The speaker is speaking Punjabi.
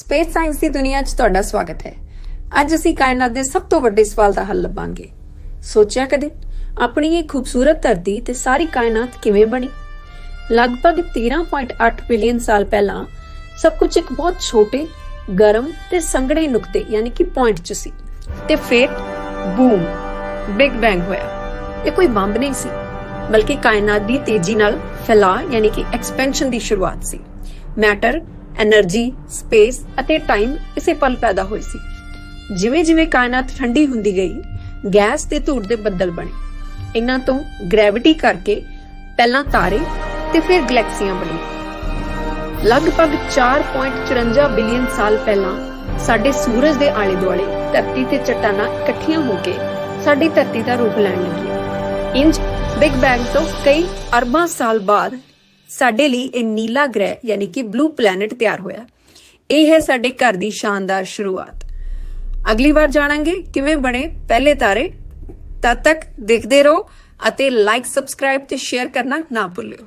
ਸਪੇਸ ਸਾਇੰਸ ਦੀ ਦੁਨੀਆ 'ਚ ਤੁਹਾਡਾ ਸਵਾਗਤ ਹੈ। ਅੱਜ ਅਸੀਂ ਕਾਇਨਾਤ ਦੇ ਸਭ ਤੋਂ ਵੱਡੇ ਸਵਾਲ ਦਾ ਹੱਲ ਲੱਭਾਂਗੇ। ਸੋਚਿਆ ਕਦੇ? ਆਪਣੀ ਇਹ ਖੂਬਸੂਰਤ ਧਰਤੀ ਤੇ ਸਾਰੀ ਕਾਇਨਾਤ ਕਿਵੇਂ ਬਣੀ? ਲਗਭਗ 13.8 ਬਿਲੀਅਨ ਸਾਲ ਪਹਿਲਾਂ ਸਭ ਕੁਝ ਇੱਕ ਬਹੁਤ ਛੋਟੇ, ਗਰਮ ਤੇ ਸੰਘਣੇ ਨੁਕਤੇ ਯਾਨੀ ਕਿ ਪੁਆਇੰਟ 'ਚ ਸੀ। ਤੇ ਫਿਰ ਬੂਮ ਬਿਗ ਬੈਂਗ ਹੋਇਆ। ਇਹ ਕੋਈ ਬੰਬ ਨਹੀਂ ਸੀ, ਬਲਕਿ ਕਾਇਨਾਤ ਦੀ ਤੇਜ਼ੀ ਨਾਲ ਫੈਲਾ ਯਾਨੀ ਕਿ ਐਕਸਪੈਂਸ਼ਨ ਦੀ ਸ਼ੁਰੂਆਤ ਸੀ। ਮੈਟਰ એનર્ਜੀ ਸਪੇਸ ਅਤੇ ਟਾਈਮ ਇਸੇ ਪਲ ਪੈਦਾ ਹੋਈ ਸੀ। ਜਿਵੇਂ-ਜਿਵੇਂ ਕਾਇਨਾਤ ਠੰਡੀ ਹੁੰਦੀ ਗਈ, ਗੈਸ ਤੇ ਧੂੜ ਦੇ ਬੱਦਲ ਬਣੇ। ਇਹਨਾਂ ਤੋਂ ਗ੍ਰੈਵਿਟੀ ਕਰਕੇ ਪਹਿਲਾਂ ਤਾਰੇ ਤੇ ਫਿਰ ਗੈਲੈਕਸੀਆਂ ਬਣੀਆਂ। ਲਗਭਗ 4.54 ਬਿਲੀਅਨ ਸਾਲ ਪਹਿਲਾਂ ਸਾਡੇ ਸੂਰਜ ਦੇ ਆਲੇ-ਦੁਆਲੇ ਧਰਤੀ ਤੇ ਚਟਾਨਾਂ ਇਕੱਠੀਆਂ ਹੋ ਕੇ ਸਾਡੀ ਧਰਤੀ ਦਾ ਰੂਪ ਲੈਣ ਲੱਗੀਆਂ। ਇੰਜ ਬਿਗ ਬੈਂਗ ਤੋਂ ਕਈ ਅਰਬਾਂ ਸਾਲ ਬਾਅਦ ਸਾਡੇ ਲਈ ਇਹ ਨੀਲਾ ਗ੍ਰਹਿ, ਯਾਨੀ ਕਿ ਬਲੂ ਪਲੈਨਟ ਤਿਆਰ ਹੋਇਆ। ਇਹ ਹੈ ਸਾਡੇ ਘਰ ਦੀ ਸ਼ਾਨਦਾਰ ਸ਼ੁਰੂਆਤ। ਅਗਲੀ ਵਾਰ ਜਾਣਾਂਗੇ ਕਿਵੇਂ ਬਣੇ ਪਹਿਲੇ ਤਾਰੇ। ਤਦ ਤੱਕ ਦੇਖਦੇ ਰਹੋ ਅਤੇ ਲਾਈਕ ਸਬਸਕ੍ਰਾਈਬ ਤੇ ਸ਼ੇਅਰ ਕਰਨਾ ਨਾ ਭੁੱਲਿਓ।